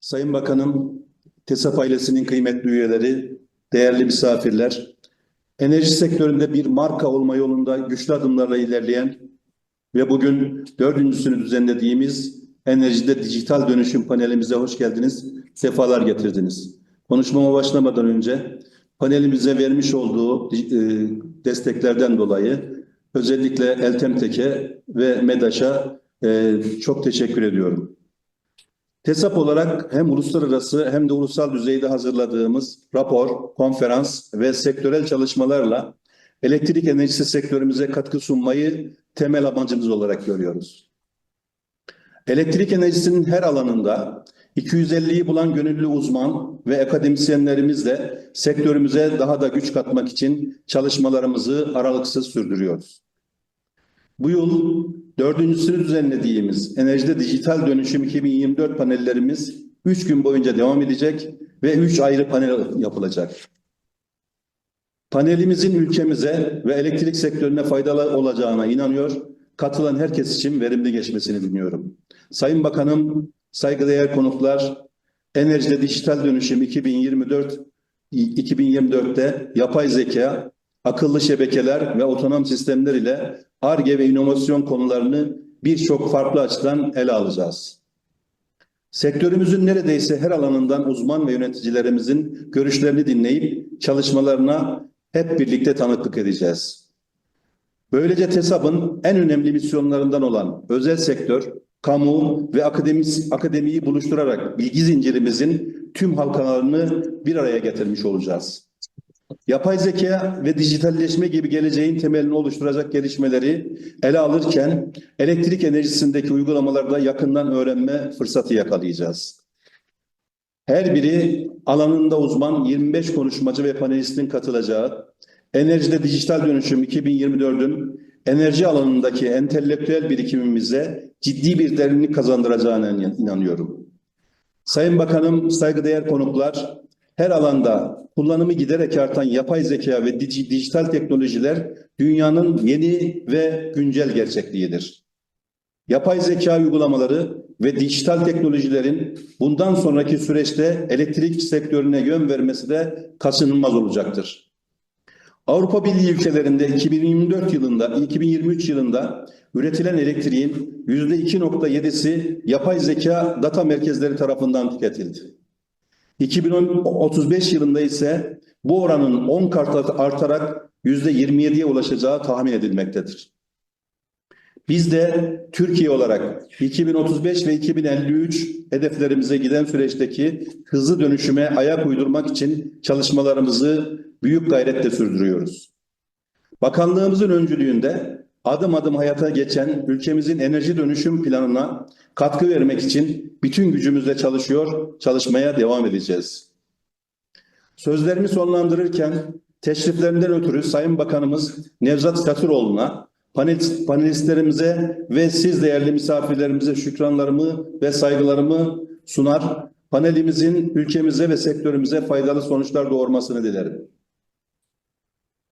Sayın Bakanım, TESAP ailesinin kıymetli üyeleri, değerli misafirler, enerji sektöründe bir marka olma yolunda güçlü adımlarla ilerleyen ve bugün dördüncüsünü düzenlediğimiz enerjide dijital dönüşüm panelimize hoş geldiniz, sefalar getirdiniz. Konuşmama başlamadan önce panelimize vermiş olduğu e, desteklerden dolayı özellikle Eltemtek'e ve MEDAŞ'a e, çok teşekkür ediyorum. TESAP olarak hem uluslararası hem de ulusal düzeyde hazırladığımız rapor, konferans ve sektörel çalışmalarla elektrik enerjisi sektörümüze katkı sunmayı temel amacımız olarak görüyoruz. Elektrik enerjisinin her alanında 250'yi bulan gönüllü uzman ve akademisyenlerimizle sektörümüze daha da güç katmak için çalışmalarımızı aralıksız sürdürüyoruz. Bu yıl dördüncüsünü düzenlediğimiz Enerjide Dijital Dönüşüm 2024 panellerimiz 3 gün boyunca devam edecek ve 3 ayrı panel yapılacak. Panelimizin ülkemize ve elektrik sektörüne faydalı olacağına inanıyor. Katılan herkes için verimli geçmesini diliyorum. Sayın Bakanım, saygıdeğer konuklar, Enerjide Dijital Dönüşüm 2024 2024'te yapay zeka, akıllı şebekeler ve otonom sistemler ile ARGE ve inovasyon konularını birçok farklı açıdan ele alacağız. Sektörümüzün neredeyse her alanından uzman ve yöneticilerimizin görüşlerini dinleyip çalışmalarına hep birlikte tanıklık edeceğiz. Böylece TESAB'ın en önemli misyonlarından olan özel sektör, kamu ve akademis, akademiyi buluşturarak bilgi zincirimizin tüm halkalarını bir araya getirmiş olacağız. Yapay zeka ve dijitalleşme gibi geleceğin temelini oluşturacak gelişmeleri ele alırken elektrik enerjisindeki uygulamalarda yakından öğrenme fırsatı yakalayacağız. Her biri alanında uzman 25 konuşmacı ve panelistin katılacağı Enerjide Dijital Dönüşüm 2024'ün enerji alanındaki entelektüel birikimimize ciddi bir derinlik kazandıracağına inanıyorum. Sayın Bakanım, saygıdeğer konuklar, her alanda kullanımı giderek artan yapay zeka ve dij- dijital teknolojiler dünyanın yeni ve güncel gerçekliğidir. Yapay zeka uygulamaları ve dijital teknolojilerin bundan sonraki süreçte elektrik sektörüne yön vermesi de kaçınılmaz olacaktır. Avrupa Birliği ülkelerinde 2024 yılında, 2023 yılında üretilen elektriğin %2.7'si yapay zeka data merkezleri tarafından tüketildi. 2035 yılında ise bu oranın 10 kat artarak %27'ye ulaşacağı tahmin edilmektedir. Biz de Türkiye olarak 2035 ve 2053 hedeflerimize giden süreçteki hızlı dönüşüme ayak uydurmak için çalışmalarımızı büyük gayretle sürdürüyoruz. Bakanlığımızın öncülüğünde adım adım hayata geçen ülkemizin enerji dönüşüm planına katkı vermek için bütün gücümüzle çalışıyor, çalışmaya devam edeceğiz. Sözlerimi sonlandırırken teşriflerinden ötürü Sayın Bakanımız Nevzat Satıroğlu'na, panel- panelistlerimize ve siz değerli misafirlerimize şükranlarımı ve saygılarımı sunar, panelimizin ülkemize ve sektörümüze faydalı sonuçlar doğurmasını dilerim.